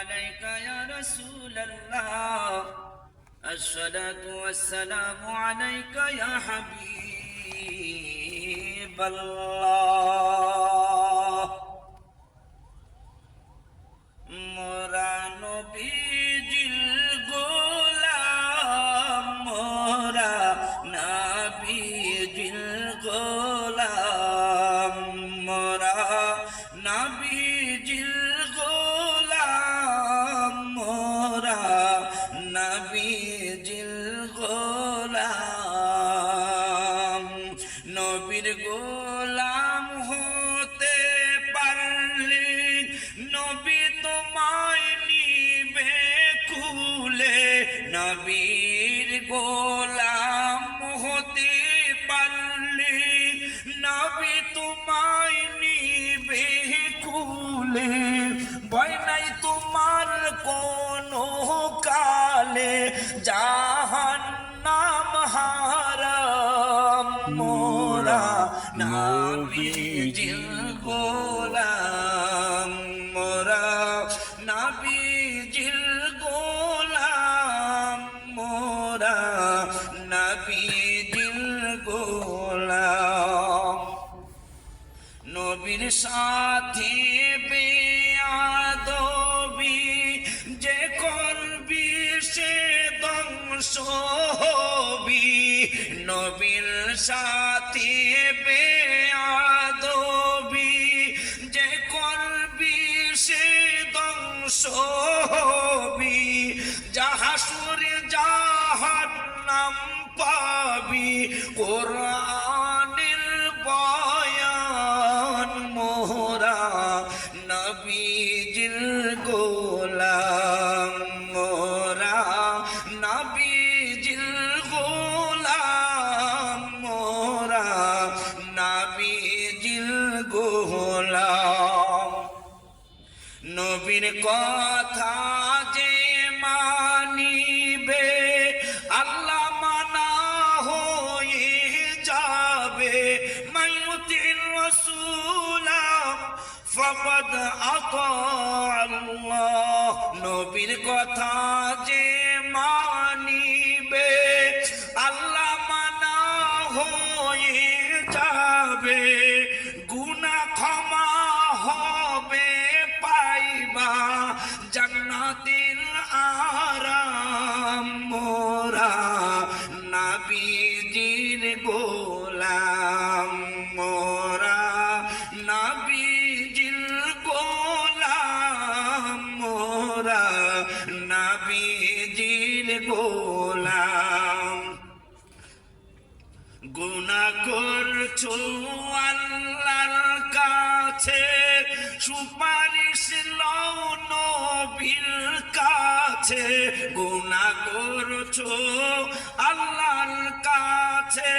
عليك يا رسول الله. الصلاة والسلام عليك يا حبيب الله. مرانو بي নবীর গোলাম হতে পারলে নবী তোমায় নিবে কুলে নবীর গোলাম হতে পারলে নবী তোমায় নিবে কুলে ভয় নাই তোমার কোনো কালে। জাহান মোরা নাবিজিল গোলাম, মোরা নাবিজিল গোলাম, মোরা নাবিজিল গোলাম, নবীর সাথে বেয়াদবি যে করবি সে ধ্বংস হবি নবীর সাথে বেয়াদবি যে করবি সে ধ্বংস হবি জাহাসুরে জাহান্নাম পাবি কোরআনের গোলাম নবীর কথা যে মানিবে, আল্লাহ মানা হয়ে যাবে। মায়ুতির রসুলা ফকদ আল্লাহ। নবীর কথা জান্নাতের আরাম মোরা, নাবিজির গোলাম মোরা, নাবিজির গোলাম মোরা, নাবিজির গোলাম। গুনা করছ আল্লাহর কাছে, সুপারিশ লও নবীর কাছে গুনা করছ আল্লাহর কাছে।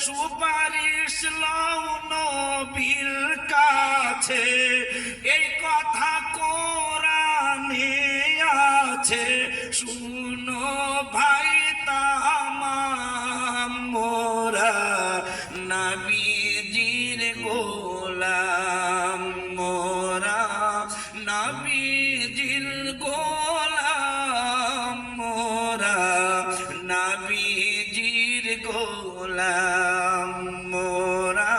সুপারিশ লও নবীর কাছে। এই কথা কোরআনে আছে। শুনো নবীজির গোলাম মোরা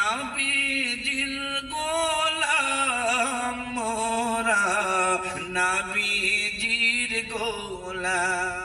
নবীজির গোলাম মোরা নবীজির গোলাম।